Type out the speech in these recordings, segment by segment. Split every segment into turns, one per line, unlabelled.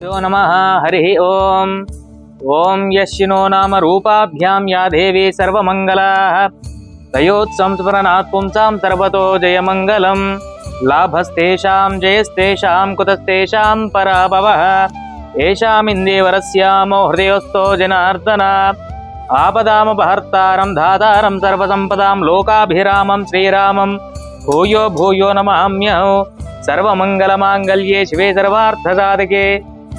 నమ హరి ఓం ఓం యశినో నామ రూపాభ్యాం యా దేవి సర్వమంగళా దయోత్సంస్మరణాత్ పుంసాం సర్వతో జయమంగళం లాభస్తేషాం జయస్తేషాం కుతస్తేషాం పరాభవ ఏషామిందేవరస్యామో హృదయస్థో జనార్దన ఆపదామపహర్తారం ధాతారం సర్వసంపదాం లోకాభిరామం శ్రీరామం భూయో భూయో నమామ్యహం సర్వమంగళమాంగళ్యే శివే సర్వార్థసాధకే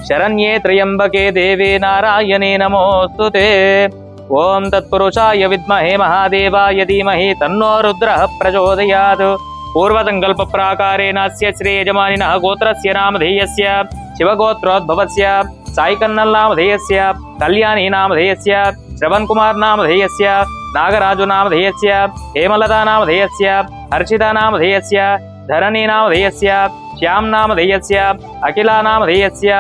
शरण्ये त्र्यम्बके देवे नारायणे नमोऽस्तु ते। ॐ तत्पुरुषाय विद्महे महादेवाय धीमहि तन्नो रुद्रः प्रचोदयात्। पूर्वसङ्कल्पप्राकारेण अस्य श्रीयजमानिनः गोत्रस्य नामधेयस्य, शिवगोत्रोद्भवस्य साईकन्नल् नामधेयस्य, कल्याणी नामधेयस्य, श्रवणकुमार नामधेयस्य, नागराजु नामधेयस्य, हेमलता नामधेयस्य, हर्षिता नामधेयस्य, धरणी नामधेयस्य, श्याम नामधेयस्य अखिला नामधेयस्य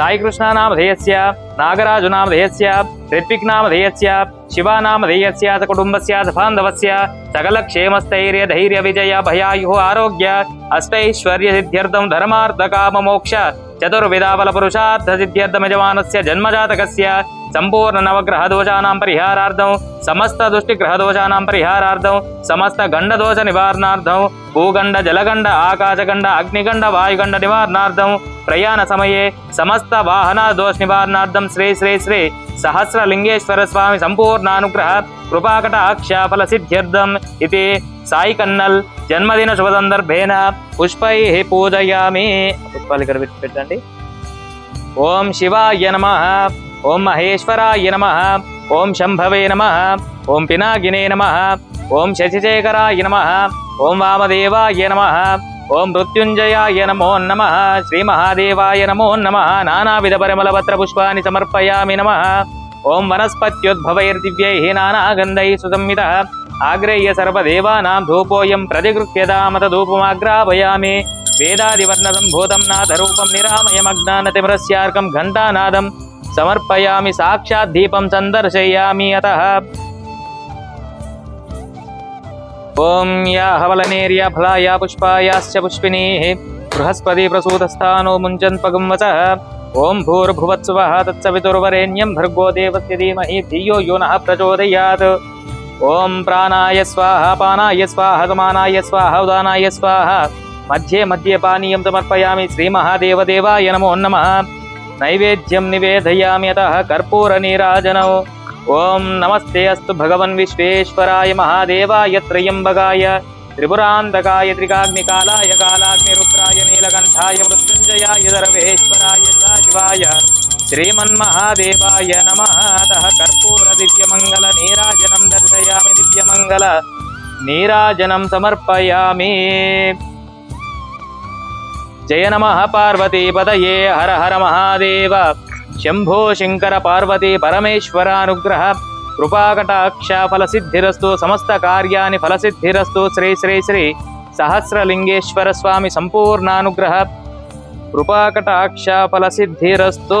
साईकृष्णानामधेयस्य नागराजुनामधेयस्य ऋत्विक्नामधेयस्य शिवानामधेयस्य च कुटुम्बस्य च बान्धवस्य सकलक्षेमस्थैर्यधैर्यविजयभयायुः आरोग्य अष्टैश्वर्यसिद्ध्यर्थं धर्मार्थकाममोक्ष चतुर्विधाबलपुरुषार्थसिद्ध्यर्थमयमानस्य जन्मजातकस्य సంపూర్ణ నవగ్రహ దోషానాం పరిహారార్థం సమస్త దుష్టి గ్రహ దోషానాం పరిహారార్థం సమస్త గండ దోష నివారణార్థం భూగండ జలగండ ఆకాశగండ అగ్నిగండ వాయుగండ నివారణార్థం ప్రయాణ సమయే సమస్త వాహన దోష నివారణార్థం శ్రీ శ్రీ శ్రీ సహస్రలింగేశ్వర స్వామి సంపూర్ణానుగ్రహ కృపాకటాక్ష ఫల సిద్ధ్యర్థం ఇది. సాయి కన్నల్ జన్మదిన శుభ సందర్భేన పుష్పై పూజయామి. పుష్పాలు ఇక్కడ పెట్టండి. ఓం శివాయ నమ. ఓం మహేశ్వరాయ నమ ఓం శంభవే నమ ఓం పినాగినే నమ ఓం శశిశేఖరాయ నమ ఓం వామదేవాయ నమ ఓం మృత్యుంజయాయ నమో నమ శ్రీ మహాదేవాయ నమో నమ నానావిధ పరిమళపత్ర పుష్పాన్ని సమర్పయామి నమ. ఓం వనస్పత్యుద్భవైర్దివ్యై నానాగంధై సుసంహితः ఆగ్రేయ సర్వదేవానాం ధూపోయం ప్రతిగృహ్యదామత ధూపమాగ్రాపయామి వేదాదివర్ణసంభూతం నాథరూపం నిరామయమజ్ఞానతిమరస్యార్కం ఘంటానాదం समर्पयामि साक्षात् दीपं सन्दर्शयामि अतः। ॐ या हवलनेर्या फलाया पुष्पायाश्च पुष्पिनीः, बृहस्पति प्रसूतस्थानो मुञ्चन् पगुंवसः। ॐ भूर्भुवत्सुवः तत्सवितुर्वरेण्यं भर्गो देवस्य धीमहि धियो यो नः प्रचोदयात्। ॐ प्राणाय स्वाहा, पानाय स्वाहा समानाय स्वाहा, उदानाय स्वाहा। मध्ये मध्ये पानीयं समर्पयामि श्रीमहादेवदेवाय नमो नमः। नैवेद्यम निवेदयामि अतः कर्पूरनीराजनौ। ओं नमस्ते अस्त भगवन् विश्वेश्वराय महादेवाय त्र्यंबगाय त्रिपुरांधकाय त्रिकाग्निकालाय कालाग्निरुद्राय नीलकंठाय मृत्युंजयाय सर्वेश्वराय सदाशिवाय। श्रीमन्महादेवाय नमः। अतः कर्पूर दिव्यम नीराजनम दर्शयामि दिव्यमङ्गल। नीराजनं समर्पयामि। జయ నమ పార్వతీపదయే హర హర మహాదేవ. శంభో శంకర పార్వతీ పరమేశ్వరానుగ్రహ. కృపాకటాక్ష ఫలసిద్ధిరస్తు సమస్త కార్యాన్ని ఫలసిద్ధిరస్తు శ్రీ శ్రీ శ్రీ సహస్రలింగేశ్వర స్వామి సంపూర్ణానుగ్రహ. కృపాకటాక్ష ఫలసిద్ధిరస్తు.